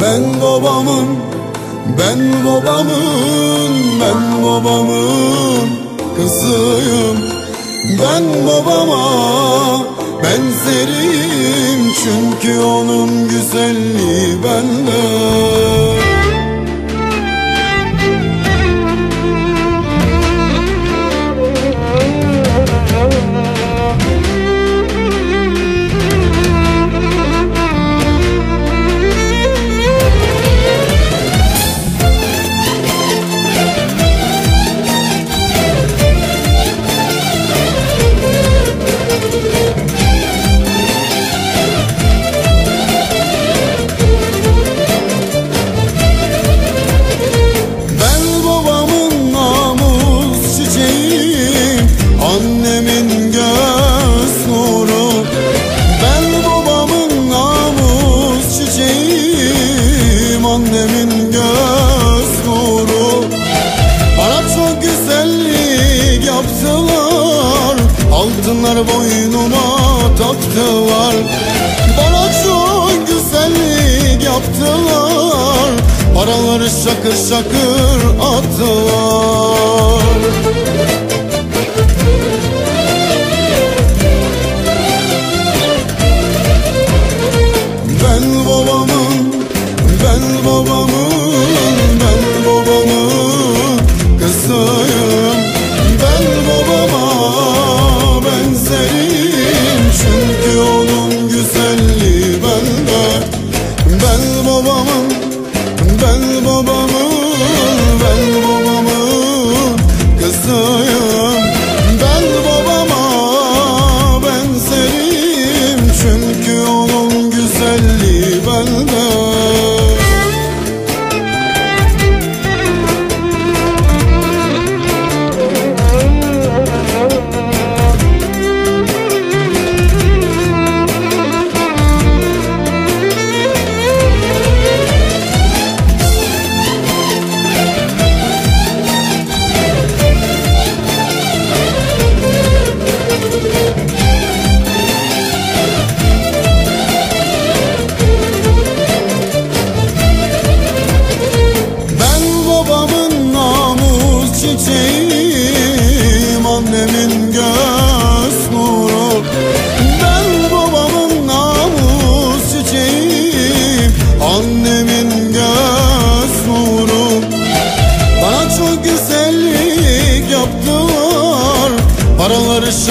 Ben babamın, ben babamın, ben babamın kızıyım. Ben babama benzerim çünkü onun güzelliği bende yaptılar Altınlar boynuma taktılar. Bana çok güzellik yaptılar Paraları şakır şakır attılar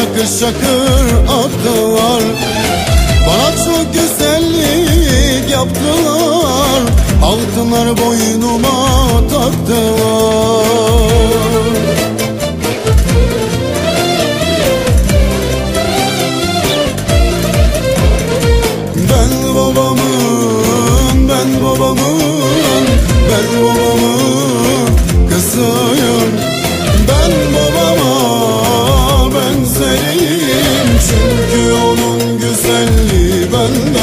şakır şakır attılar. Bana çok güzellik yaptılar. Altınlar boynuma taktılar. Ben babamın, ben babamın, ben babamın kızıyım güzelliği